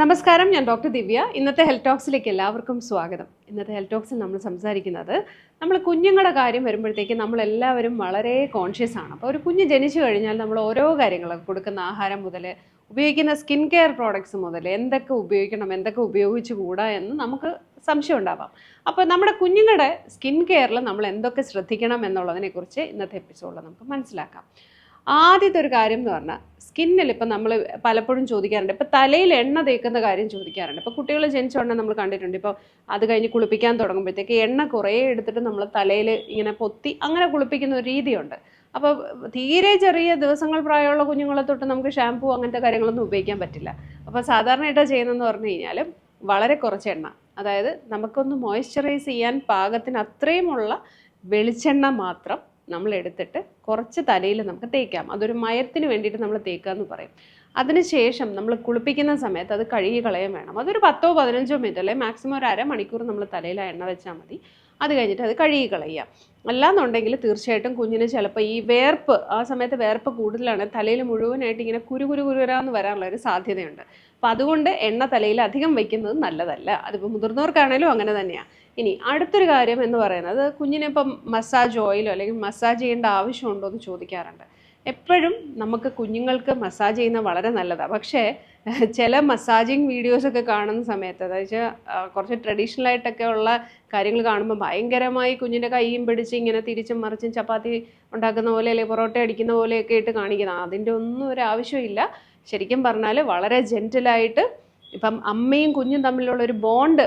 നമസ്കാരം ഞാൻ ഡോക്ടർ ദിവ്യ. ഇന്നത്തെ ഹെൽത്ത് ടോക്സിലേക്ക് എല്ലാവർക്കും സ്വാഗതം. ഇന്നത്തെ ഹെൽത്ത് ടോക്സിൽ നമ്മൾ സംസാരിക്കുന്നത് നമ്മൾ കുഞ്ഞുങ്ങളുടെ കാര്യം വരുമ്പോഴത്തേക്ക് നമ്മൾ എല്ലാവരും വളരെ കോൺഷ്യസ് ആണ്. അപ്പോൾ ഒരു കുഞ്ഞ് ജനിച്ചു കഴിഞ്ഞാൽ നമ്മൾ ഓരോ കാര്യങ്ങളും കൊടുക്കുന്ന ആഹാരം മുതൽ ഉപയോഗിക്കുന്ന സ്കിൻ കെയർ പ്രോഡക്ട്സ് മുതൽ എന്തൊക്കെ ഉപയോഗിക്കണം എന്തൊക്കെ ഉപയോഗിച്ചു കൂടാ എന്ന് നമുക്ക് സംശയം ഉണ്ടാവാം. അപ്പോൾ നമ്മുടെ കുഞ്ഞുങ്ങളുടെ സ്കിൻ കെയറിൽ നമ്മൾ എന്തൊക്കെ ശ്രദ്ധിക്കണം എന്നുള്ളതിനെക്കുറിച്ച് ഇന്നത്തെ എപ്പിസോഡിൽ നമുക്ക് മനസ്സിലാക്കാം. ആദ്യത്തെ ഒരു കാര്യം എന്ന് പറഞ്ഞാൽ സ്കിന്നിൽ ഇപ്പം നമ്മൾ പലപ്പോഴും ചോദിക്കാറുണ്ട്. ഇപ്പം തലയിൽ എണ്ണ തേക്കുന്ന കാര്യം ചോദിക്കാറുണ്ട്. ഇപ്പോൾ കുട്ടികൾ ജനിച്ച ഉടനെ നമ്മൾ കണ്ടിട്ടുണ്ട്. ഇപ്പോൾ അത് കഴിഞ്ഞ് കുളിപ്പിക്കാൻ തുടങ്ങുമ്പോഴത്തേക്ക് എണ്ണ കുറേ എടുത്തിട്ട് നമ്മൾ തലയിൽ ഇങ്ങനെ പൊത്തി അങ്ങനെ കുളിപ്പിക്കുന്ന ഒരു രീതിയുണ്ട്. അപ്പോൾ തീരെ ചെറിയ ദിവസങ്ങൾ പ്രായമുള്ള കുഞ്ഞുങ്ങളെ തൊട്ട് നമുക്ക് ഷാമ്പൂ അങ്ങനത്തെ കാര്യങ്ങളൊന്നും ഉപയോഗിക്കാൻ പറ്റില്ല. അപ്പോൾ സാധാരണയായിട്ട് ചെയ്യുന്നതെന്ന് പറഞ്ഞു കഴിഞ്ഞാൽ വളരെ കുറച്ച് എണ്ണ. അതായത് നമുക്കൊന്ന് മോയ്സ്ചറൈസ് ചെയ്യാൻ പാകത്തിന് അത്രയുമുള്ള വെളിച്ചെണ്ണ മാത്രം നമ്മൾ എടുത്തിട്ട് കുറച്ച് തലയിൽ നമുക്ക് തേക്കാം. അതൊരു മയത്തിന് വേണ്ടിയിട്ട് നമ്മൾ തേക്കുക എന്ന് പറയും. അതിനുശേഷം നമ്മൾ കുളിപ്പിക്കുന്ന സമയത്ത് അത് കഴുകി കളയാൻ വേണം. അതൊരു പത്തോ പതിനഞ്ചോ മിനിറ്റ് അല്ലെങ്കിൽ മാക്സിമം ഒരു അരമണിക്കൂർ നമ്മൾ തലയിൽ എണ്ണ വെച്ചാൽ മതി. അത് കഴിഞ്ഞിട്ട് അത് കഴുകി കളയുക. അല്ലാന്നുണ്ടെങ്കിൽ തീർച്ചയായിട്ടും കുഞ്ഞിന് ചിലപ്പോൾ ഈ വേർപ്പ് ആ സമയത്ത് വേർപ്പ് കൂടുതലാണ്. തലയിൽ മുഴുവനായിട്ട് ഇങ്ങനെ കുരു കുരു കുരുവരാന്ന് വരാനുള്ള ഒരു സാധ്യതയുണ്ട്. അപ്പം അതുകൊണ്ട് എണ്ണ തലയിൽ അധികം വയ്ക്കുന്നത് നല്ലതല്ല. അതിപ്പോൾ മുതിർന്നവർക്കാണേലും അങ്ങനെ തന്നെയാണ് ഇനി അടുത്തൊരു കാര്യം എന്ന് പറയുന്നത് കുഞ്ഞിനെ ഇപ്പം മസാജ് ഓയിലോ അല്ലെങ്കിൽ മസാജ് ചെയ്യേണ്ട ആവശ്യമുണ്ടോ എന്ന് ചോദിക്കാറുണ്ട്. എപ്പോഴും നമുക്ക് കുഞ്ഞുങ്ങൾക്ക് മസാജ് ചെയ്യുന്നത് വളരെ നല്ലതാണ് പക്ഷേ ചില മസാജിങ് വീഡിയോസൊക്കെ കാണുന്ന സമയത്ത് അതായത് കുറച്ച് ട്രഡീഷണൽ ആയിട്ടൊക്കെ ഉള്ള കാര്യങ്ങൾ കാണുമ്പോൾ ഭയങ്കരമായി കുഞ്ഞിന്റെ കൈയും പിടിച്ച് ഇങ്ങനെ തിരിച്ചും മറിച്ചും ചപ്പാത്തി ഉണ്ടാക്കുന്ന പോലെ അല്ലെങ്കിൽ പൊറോട്ട അടിക്കുന്ന പോലെയൊക്കെ ഇട്ട് കാണിക്കുന്നത് അതിന്റെ ഒന്നും ഒരു ആവശ്യമില്ല ശരിക്കും പറഞ്ഞാൽ വളരെ ജെന്റലായിട്ട് ഇപ്പം അമ്മയും കുഞ്ഞും തമ്മിലുള്ള ഒരു ബോണ്ട്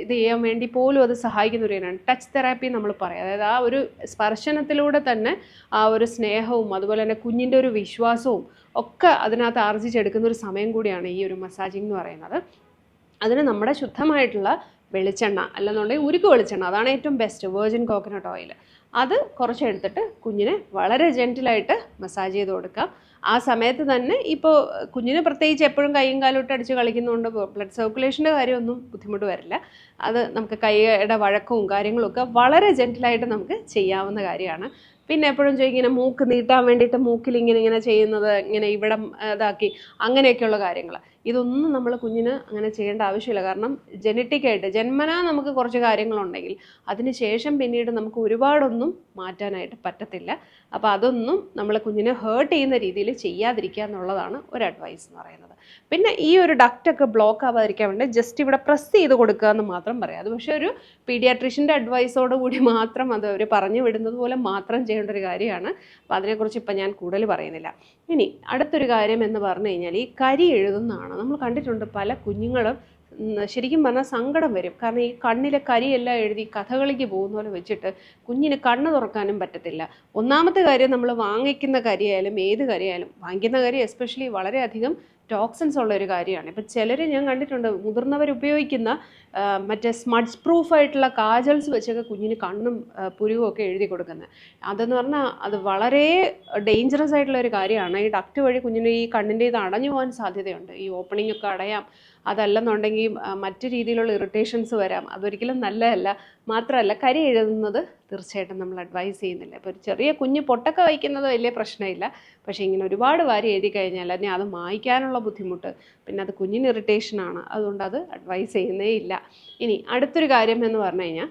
ഇത് ചെയ്യാൻ വേണ്ടി പോലും അത് സഹായിക്കുന്ന ഒരു കാര്യമാണ് ടച്ച് തെറാപ്പി നമ്മൾ പറയും. അതായത് ആ ഒരു സ്പർശനത്തിലൂടെ തന്നെ ആ ഒരു സ്നേഹവും അതുപോലെ തന്നെ കുഞ്ഞിന്റെ ഒരു വിശ്വാസവും ഒക്കെ അതിനകത്ത് ആർജിച്ചെടുക്കുന്ന ഒരു സമയം കൂടിയാണ് ഈ ഒരു മസാജിങ് എന്ന് പറയുന്നത്. അതിന് നമ്മുടെ ശുദ്ധമായിട്ടുള്ള വെളിച്ചെണ്ണ അല്ലെന്നുണ്ടെങ്കിൽ ഉരുക്ക് വെളിച്ചെണ്ണ അതാണ് ഏറ്റവും ബെസ്റ്റ് വേർജിൻ കോക്കനട്ട് ഓയിൽ അത് കുറച്ചെടുത്തിട്ട് കുഞ്ഞിനെ വളരെ ജെന്റിലായിട്ട് മസാജ് ചെയ്ത് കൊടുക്കാം. ആ സമയത്ത് തന്നെ ഇപ്പോൾ കുഞ്ഞിന് പ്രത്യേകിച്ച് എപ്പോഴും കൈയും കാലും ഇട്ട് അടിച്ച് കളിക്കുന്നതുകൊണ്ട് ബ്ലഡ് സർക്കുലേഷന്റെ കാര്യമൊന്നും ബുദ്ധിമുട്ട് വരില്ല. അത് നമുക്ക് കൈയുടെ വഴക്കവും കാര്യങ്ങളൊക്കെ വളരെ ജെന്റിലായിട്ട് നമുക്ക് ചെയ്യാവുന്ന കാര്യമാണ്. പിന്നെ എപ്പോഴും ചോദിക്കും ഇങ്ങനെ മൂക്ക് നീട്ടാൻ വേണ്ടിയിട്ട് മൂക്കിൽ ഇങ്ങനെ ഇങ്ങനെ ചെയ്യുന്നത് ഇങ്ങനെ ഇവിടെ ഇതാക്കി അങ്ങനെയൊക്കെയുള്ള കാര്യങ്ങൾ. ഇതൊന്നും നമ്മൾ കുഞ്ഞിന് അങ്ങനെ ചെയ്യേണ്ട ആവശ്യമില്ല. കാരണം ജനറ്റിക്കായിട്ട് ജന്മനാ നമുക്ക് കുറച്ച് കാര്യങ്ങളുണ്ടെങ്കിൽ അതിന് ശേഷം പിന്നീട് നമുക്ക് ഒരുപാടൊന്നും മാറ്റാനായിട്ട് പറ്റത്തില്ല. അപ്പോൾ അതൊന്നും നമ്മൾ കുഞ്ഞിനെ ഹേർട്ട് ചെയ്യുന്ന രീതിയിൽ ചെയ്യാതിരിക്കുക എന്നുള്ളതാണ് ഒരു അഡ്വൈസ് എന്ന് പറയുന്നത്. പിന്നെ ഈ ഒരു ഡക്റ്റൊക്കെ ബ്ലോക്ക് ആവാതിരിക്കാൻ വേണ്ടി ജസ്റ്റ് ഇവിടെ പ്രസ് ചെയ്ത് കൊടുക്കുക എന്ന് മാത്രം പറയാം. അത് പക്ഷേ ഒരു പീഡിയാട്രീഷ്യന്റെ അഡ്വൈസോട് കൂടി മാത്രം അത് അവർ പറഞ്ഞു വിടുന്നത് പോലെ മാത്രം ചെയ്യേണ്ട ഒരു കാര്യമാണ്. അപ്പോൾ അതിനെക്കുറിച്ച് ഇപ്പം ഞാൻ കൂടുതൽ പറയുന്നില്ല. ഇനി അടുത്തൊരു കാര്യം എന്ന് പറഞ്ഞു കഴിഞ്ഞാൽ ഈ കരി എഴുതുന്നതാണ്. നമ്മൾ കണ്ടിട്ടുണ്ട് പല കുഞ്ഞുങ്ങളും ശരിക്കും പറഞ്ഞാൽ സങ്കടം വരും. കാരണം ഈ കണ്ണിലെ കരിയെല്ലാം എഴുതി കഥകളിക്ക് പോകുന്ന പോലെ വെച്ചിട്ട് കുഞ്ഞിന് കണ്ണ് തുറക്കാനും പറ്റത്തില്ല. ഒന്നാമത്തെ കാര്യം നമ്മൾ വാങ്ങിക്കുന്ന കരിയായാലും ഏത് കരിയായാലും വാങ്ങിക്കുന്ന കരി എസ്പെഷ്യലി വളരെയധികം ടോക്സിൻസ് ഉള്ള ഒരു കാര്യമാണ്. ഇപ്പം ചിലർ ഞാൻ കണ്ടിട്ടുണ്ട് മുതിർന്നവർ ഉപയോഗിക്കുന്ന മറ്റേ സ്മഡ്സ് പ്രൂഫ് ആയിട്ടുള്ള കാജൽസ് വെച്ചൊക്കെ കുഞ്ഞിന് കണ്ണും പുരുവും ഒക്കെ എഴുതി കൊടുക്കുന്നത് അതെന്ന് പറഞ്ഞാൽ അത് വളരെ ഡേഞ്ചറസ് ആയിട്ടുള്ള ഒരു കാര്യമാണ്. ഈ ഡക്റ്റ് വഴി കുഞ്ഞിന് ഈ കണ്ണിന്റെ ഇത് അടഞ്ഞു പോകാൻ സാധ്യതയുണ്ട്. ഈ ഓപ്പണിംഗ് ഒക്കെ അടയാം. അതല്ലെന്നുണ്ടെങ്കിൽ മറ്റു രീതിയിലുള്ള ഇറിറ്റേഷൻസ് വരാം. അതൊരിക്കലും നല്ലതല്ല. മാത്രമല്ല കരി എഴുതുന്നത് തീർച്ചയായിട്ടും നമ്മൾ അഡ്വൈസ് ചെയ്യുന്നില്ല. ഇപ്പോൾ ഒരു ചെറിയ കുഞ്ഞ് പൊട്ടൊക്കെ വയ്ക്കുന്നത് വലിയ പ്രശ്നമില്ല. പക്ഷേ ഇങ്ങനെ ഒരുപാട് വാരി എഴുതി കഴിഞ്ഞാൽ അല്ലെങ്കിൽ അത് മായ്ക്കാനുള്ള ബുദ്ധിമുട്ട് പിന്നെ അത് കുഞ്ഞിന് ഇറിറ്റേഷനാണ് അതുകൊണ്ട് അത് അഡ്വൈസ് ചെയ്യുന്നേ ഇല്ല. ഇനി അടുത്തൊരു കാര്യം എന്ന് പറഞ്ഞു കഴിഞ്ഞാൽ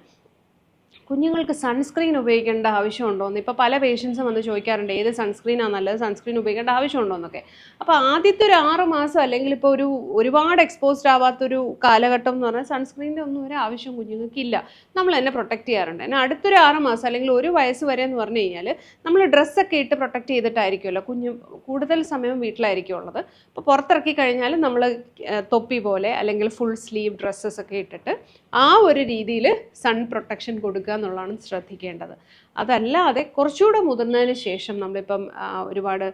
കുഞ്ഞുങ്ങൾക്ക് സൺസ്ക്രീൻ ഉപയോഗിക്കേണ്ട ആവശ്യമുണ്ടോ എന്ന് ഇപ്പോൾ പല പേഷ്യൻസും വന്ന് ചോദിക്കാറുണ്ട് ഏത് സൺസ്ക്രീനാണ് നല്ലത്? സൺസ്ക്രീൻ ഉപയോഗിക്കേണ്ട ആവശ്യമുണ്ടോ എന്നൊക്കെ അപ്പോൾ ആദ്യത്തെ ഒരു ആറ് മാസം അല്ലെങ്കിൽ ഇപ്പോൾ ഒരു ഒരുപാട് എക്സ്പോസ്ഡ് ആവാത്തൊരു കാലഘട്ടം എന്ന് പറഞ്ഞാൽ സൺസ്ക്രീനിന്റെ ഒന്നും ഒരു ആവശ്യം കുഞ്ഞുങ്ങൾക്കില്ല. നമ്മൾ തന്നെ പ്രൊട്ടക്റ്റ് ചെയ്യാറുണ്ട്. എന്നാൽ അടുത്തൊരു ആറ് മാസം അല്ലെങ്കിൽ ഒരു വയസ്സ് വരെ എന്ന് പറഞ്ഞു കഴിഞ്ഞാൽ നമ്മൾ ഡ്രസ്സൊക്കെ ഇട്ട് പ്രൊട്ടക്റ്റ് ചെയ്തിട്ടായിരിക്കുമല്ലോ. കുഞ്ഞു കൂടുതൽ സമയം വീട്ടിലായിരിക്കും ഉള്ളത് അപ്പോൾ പുറത്തിറക്കി കഴിഞ്ഞാൽ നമ്മൾ തൊപ്പി പോലെ അല്ലെങ്കിൽ ഫുൾ സ്ലീവ് ഡ്രസ്സസ് ഒക്കെ ഇട്ടിട്ട് ആ ഒരു രീതിയിൽ സൺ പ്രൊട്ടക്ഷൻ കൊടുക്കുക എന്നുള്ളതാണ് ശ്രദ്ധിക്കേണ്ടത്. അതല്ലാതെ കുറച്ചുകൂടെ മുതിർന്നതിന് ശേഷം നമ്മളിപ്പം ഒരുപാട്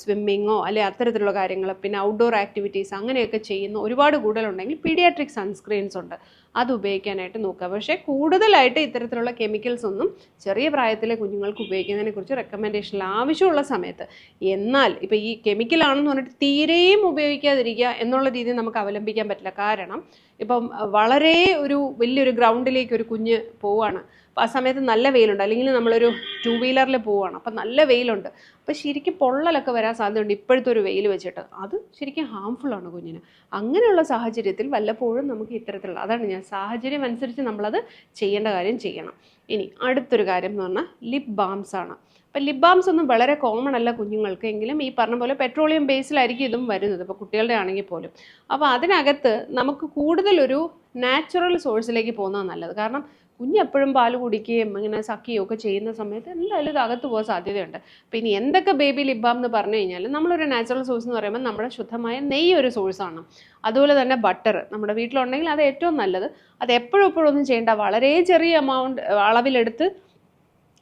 സ്വിമ്മിങ്ങോ അല്ലെ അത്തരത്തിലുള്ള കാര്യങ്ങൾ പിന്നെ ഔട്ട്ഡോർ ആക്ടിവിറ്റീസ് അങ്ങനെയൊക്കെ ചെയ്യുന്ന ഒരുപാട് കൂടുതലുണ്ടെങ്കിൽ പീഡിയാട്രിക് സൺസ്ക്രീൻസ് ഉണ്ട്. അത് ഉപയോഗിക്കാനായിട്ട് നോക്കുക. പക്ഷേ കൂടുതലായിട്ട് ഇത്തരത്തിലുള്ള കെമിക്കൽസ് ഒന്നും ചെറിയ പ്രായത്തിലെ കുഞ്ഞുങ്ങൾക്ക് ഉപയോഗിക്കുന്നതിനെ കുറിച്ച് റെക്കമെൻഡേഷനിൽ ആവശ്യമുള്ള സമയത്ത് എന്നാൽ ഇപ്പോൾ ഈ കെമിക്കലാണെന്ന് പറഞ്ഞിട്ട് തീരെയും ഉപയോഗിക്കാതിരിക്കുക എന്നുള്ള രീതി നമുക്ക് അവലംബിക്കാൻ പറ്റില്ല. കാരണം ഇപ്പം വളരെ ഒരു വലിയൊരു ഗ്രൗണ്ടിലേക്ക് ഒരു കുഞ്ഞ് പോവാണ്. ആ സമയത്ത് നല്ല വെയിലുണ്ട്. അല്ലെങ്കിൽ നമ്മളൊരു ടു വീലറിൽ പോവുകയാണ് അപ്പം നല്ല വെയിലുണ്ട്. അപ്പോൾ ശരിക്കും പൊള്ളലൊക്കെ വരാൻ സാധ്യതയുണ്ട് ഇപ്പോഴത്തെ ഒരു വെയിൽ വെച്ചിട്ട്. അത് ശരിക്കും ഹാംഫുള്ളാണ് കുഞ്ഞിന്. അങ്ങനെയുള്ള സാഹചര്യത്തിൽ വല്ലപ്പോഴും നമുക്ക് ഇത്തരത്തിലുള്ള അതാണ് ഞാൻ സാഹചര്യം അനുസരിച്ച് നമ്മളത് ചെയ്യേണ്ട കാര്യം ചെയ്യണം. ഇനി അടുത്തൊരു കാര്യം എന്ന് പറഞ്ഞാൽ ലിപ് ബാംസ് ആണ്. അപ്പം ലിപ് ബാംസ് ഒന്നും വളരെ കോമൺ അല്ല കുഞ്ഞുങ്ങൾക്ക്. എങ്കിലും ഈ പറഞ്ഞ പോലെ പെട്രോളിയം ബേസിലായിരിക്കും ഇതും വരുന്നത്. ഇപ്പോൾ കുട്ടികളുടെ ആണെങ്കിൽ പോലും. അപ്പോൾ അതിനകത്ത് നമുക്ക് കൂടുതലൊരു നാച്ചുറൽ സോഴ്സിലേക്ക് പോകുന്നതാണ് നല്ലത്. കാരണം കുഞ്ഞ് എപ്പോഴും പാൽ കുടിക്കുകയും ഇങ്ങനെ സക്കുകയും ഒക്കെ ചെയ്യുന്ന സമയത്ത് എന്തായാലും ഇത് അകത്ത് പോകാൻ സാധ്യതയുണ്ട്. അപ്പോൾ ഇനി എന്തൊക്കെ ബേബി ലിബാം എന്ന് പറഞ്ഞു കഴിഞ്ഞാൽ നമ്മളൊരു നാച്ചുറൽ സോഴ്സ് എന്ന് പറയുമ്പോൾ നമ്മുടെ ശുദ്ധമായ നെയ്യ് ഒരു സോഴ്സാണ് അതുപോലെ തന്നെ ബട്ടർ നമ്മുടെ വീട്ടിലുണ്ടെങ്കിൽ അത് ഏറ്റവും നല്ലത്. അത് എപ്പോഴും എപ്പോഴും ഒന്നും ചെയ്യേണ്ട. വളരെ ചെറിയ എമൗണ്ട് അളവിലെടുത്ത്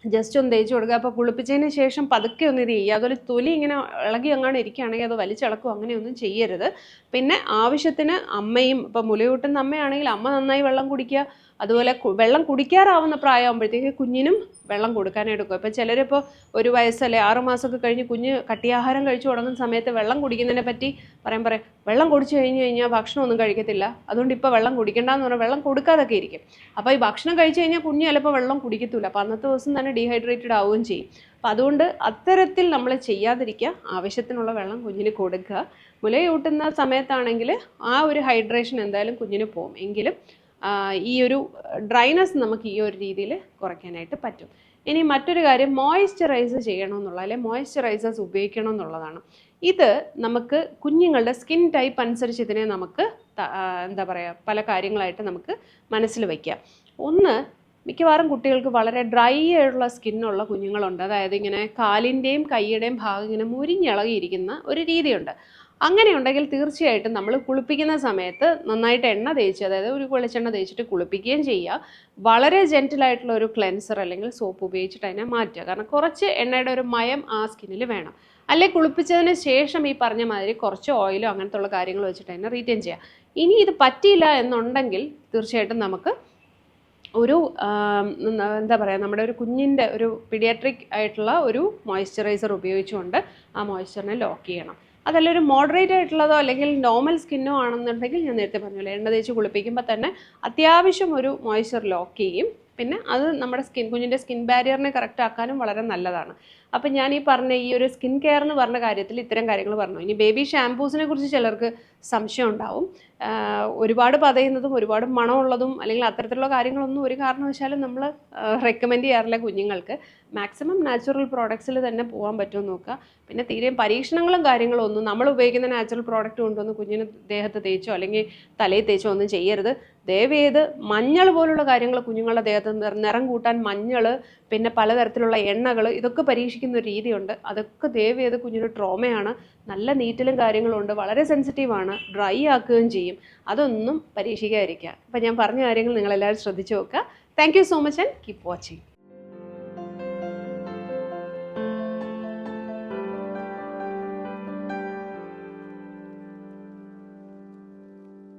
ജസ്റ്റ് ഒന്ന് തേച്ച് കൊടുക്കുക. അപ്പോൾ കുളിപ്പിച്ചതിന് ശേഷം പതുക്കെ ഒന്ന് ഇത് ചെയ്യുക. അതുപോലെ തൊലി ഇങ്ങനെ ഇളകി അങ്ങാണ് ഇരിക്കുകയാണെങ്കിൽ അത് വലിച്ചിളക്കും അങ്ങനെയൊന്നും ചെയ്യരുത്. പിന്നെ ആവശ്യത്തിന് അമ്മയും ഇപ്പോൾ മുലയൂട്ടുന്ന അമ്മയാണെങ്കിൽ അമ്മ നന്നായി വെള്ളം കുടിക്കുക. അതുപോലെ വെള്ളം കുടിക്കാറാവുന്ന പ്രായമാകുമ്പോഴത്തേക്ക് കുഞ്ഞിനും വെള്ളം കൊടുക്കാനെടുക്കും ഇപ്പോൾ ചിലരിപ്പോൾ ഒരു വയസ്സല്ലേ ആറ് മാസമൊക്കെ കഴിഞ്ഞ് കുഞ്ഞ് കട്ടിയാഹാരം കഴിച്ചു തുടങ്ങുന്ന സമയത്ത് വെള്ളം കുടിക്കുന്നതിനെ പറ്റി പറയാൻ പറയാം വെള്ളം കുടിച്ചു കഴിഞ്ഞ് കഴിഞ്ഞാൽ ഭക്ഷണമൊന്നും കഴിക്കത്തില്ല. അതുകൊണ്ട് ഇപ്പോൾ വെള്ളം കുടിക്കേണ്ടെന്ന് പറഞ്ഞാൽ വെള്ളം കൊടുക്കാതൊക്കെ ഇരിക്കും. അപ്പോൾ ഈ ഭക്ഷണം കഴിച്ചു കഴിഞ്ഞാൽ കുഞ്ഞ് ചിലപ്പോൾ വെള്ളം കുടിക്കത്തില്ല അപ്പോൾ അന്നത്തെ ദിവസം തന്നെ ഡീഹൈഡ്രേറ്റഡ് ആവുകയും ചെയ്യും. അപ്പം അതുകൊണ്ട് അത്തരത്തിൽ നമ്മൾ ചെയ്യാതിരിക്കുക ആവശ്യത്തിനുള്ള വെള്ളം കുഞ്ഞിന് കൊടുക്കുക. മുലയൂട്ടുന്ന സമയത്താണെങ്കിൽ ആ ഒരു ഹൈഡ്രേഷൻ എന്തായാലും കുഞ്ഞിന് പോകും. എങ്കിലും ഈ ഒരു ഡ്രൈനസ് നമുക്ക് ഈ ഒരു രീതിയിൽ കുറയ്ക്കാനായിട്ട് പറ്റും. ഇനി മറ്റൊരു കാര്യം മോയ്സ്ചറൈസ് ചെയ്യണമെന്നുള്ള അല്ലെങ്കിൽ മോയ്സ്ചറൈസേഴ്സ് ഉപയോഗിക്കണം എന്നുള്ളതാണ് ഇത് നമുക്ക് കുഞ്ഞുങ്ങളുടെ സ്കിൻ ടൈപ്പ് അനുസരിച്ച് ഇതിനെ നമുക്ക് എന്താ പറയുക പല കാര്യങ്ങളായിട്ട് നമുക്ക് മനസ്സിൽ വയ്ക്കാം ഒന്ന് മിക്കവാറും കുട്ടികൾക്ക് വളരെ ഡ്രൈ ആയിട്ടുള്ള സ്കിന്നുള്ള കുഞ്ഞുങ്ങളുണ്ട്. അതായത് ഇങ്ങനെ കാലിന്റെയും കൈയുടെയും ഭാഗം ഇങ്ങനെ മുരിഞ്ഞിളകിയിരിക്കുന്ന ഒരു രീതിയുണ്ട്. അങ്ങനെ ഉണ്ടെങ്കിൽ തീർച്ചയായിട്ടും നമ്മൾ കുളിപ്പിക്കുന്ന സമയത്ത് നന്നായിട്ട് എണ്ണ തേച്ച് അതായത് ഒരു വെളിച്ചെണ്ണ തേച്ചിട്ട് കുളിപ്പിക്കുകയും ചെയ്യുക. വളരെ ജെന്റിലായിട്ടുള്ള ഒരു ക്ലെൻസർ അല്ലെങ്കിൽ സോപ്പ് ഉപയോഗിച്ചിട്ട് അതിനെ മാറ്റുക. കാരണം കുറച്ച് എണ്ണയുടെ ഒരു മയം ആ സ്കിന്നിൽ വേണം. അല്ലെ കുളിപ്പിച്ചതിന് ശേഷം ഈ പറഞ്ഞ മാതിരി കുറച്ച് ഓയിലോ അങ്ങനത്തെ ഉള്ള കാര്യങ്ങൾ വെച്ചിട്ട് അതിനെ റീറ്റെയിൻ ചെയ്യുക. ഇനി ഇത് പറ്റിയില്ല എന്നുണ്ടെങ്കിൽ തീർച്ചയായിട്ടും നമുക്ക് ഒരു എന്താ പറയുക നമ്മുടെ ഒരു കുഞ്ഞിന്റെ ഒരു പീഡിയാട്രിക് ആയിട്ടുള്ള ഒരു മോയ്സ്ചറൈസർ ഉപയോഗിച്ചുകൊണ്ട് ആ മോയ്സ്ചറിനെ ലോക്ക് ചെയ്യണം. അതല്ല ഒരു മോഡറേറ്റ് ആയിട്ടുള്ളതോ അല്ലെങ്കിൽ നോർമൽ സ്കിന്നോ ആണെന്നുണ്ടെങ്കിൽ ഞാൻ നേരത്തെ പറഞ്ഞല്ലോ എണ്ണ തേച്ച് കുളിപ്പിക്കുമ്പോൾ തന്നെ അത്യാവശ്യം ഒരു മോയ്സ്ചർ ലോക്ക് ചെയ്യും. പിന്നെ അത് നമ്മുടെ സ്കിൻ കുഞ്ഞിന്റെ സ്കിൻ ബാരിയറിനെ കറക്റ്റ് ആക്കാനും വളരെ നല്ലതാണ്. അപ്പം ഞാൻ ഈ പറഞ്ഞ ഈ ഒരു സ്കിൻ കെയർ എന്ന് പറഞ്ഞ കാര്യത്തിൽ ഇത്തരം കാര്യങ്ങൾ പറഞ്ഞു. ഇനി ബേബി ഷാംപൂസിനെ കുറിച്ച് ചിലർക്ക് സംശയം ഉണ്ടാവും. ഒരുപാട് പതയുന്നതും ഒരുപാട് മണമുള്ളതും അല്ലെങ്കിൽ അത്തരത്തിലുള്ള കാര്യങ്ങളൊന്നും ഒരു കാരണവശാലും നമ്മൾ റെക്കമെൻഡ് ചെയ്യാറില്ല കുഞ്ഞുങ്ങൾക്ക്. മാക്സിമം നാച്ചുറൽ പ്രോഡക്ട്സിൽ തന്നെ പോകാൻ പറ്റുമെന്ന് നോക്കുക. പിന്നെ തീരെ പരീക്ഷണങ്ങളും കാര്യങ്ങളും ഒന്നും നമ്മൾ ഉപയോഗിക്കുന്ന നാച്ചുറൽ പ്രോഡക്റ്റ് കൊണ്ടുവന്ന് കുഞ്ഞിന് ദേഹത്ത് തേച്ചോ അല്ലെങ്കിൽ തലയിൽ തേച്ചോ ഒന്നും ചെയ്യരുത്. ദയവേത് മഞ്ഞൾ പോലുള്ള കാര്യങ്ങൾ കുഞ്ഞുങ്ങളുടെ ദേഹത്ത് നിറ- കൂട്ടാൻ മഞ്ഞൾ പിന്നെ പലതരത്തിലുള്ള എണ്ണകൾ ഇതൊക്കെ പരീക്ഷിക്കുന്ന ഒരു രീതിയുണ്ട്. അതൊക്കെ ദയവേത് കുഞ്ഞിന് ട്രോമയാണ്. നല്ല നീറ്റലും കാര്യങ്ങളും ഉണ്ട്. വളരെ സെൻസിറ്റീവാണ് ഡ്രൈ ആക്കുകയും ചെയ്യും. അതൊന്നും പരീക്ഷിക്കാതിരിക്കുക. അപ്പം ഞാൻ പറഞ്ഞ കാര്യങ്ങൾ നിങ്ങളെല്ലാവരും ശ്രദ്ധിച്ചു നോക്കുക. Thank so much and keep watching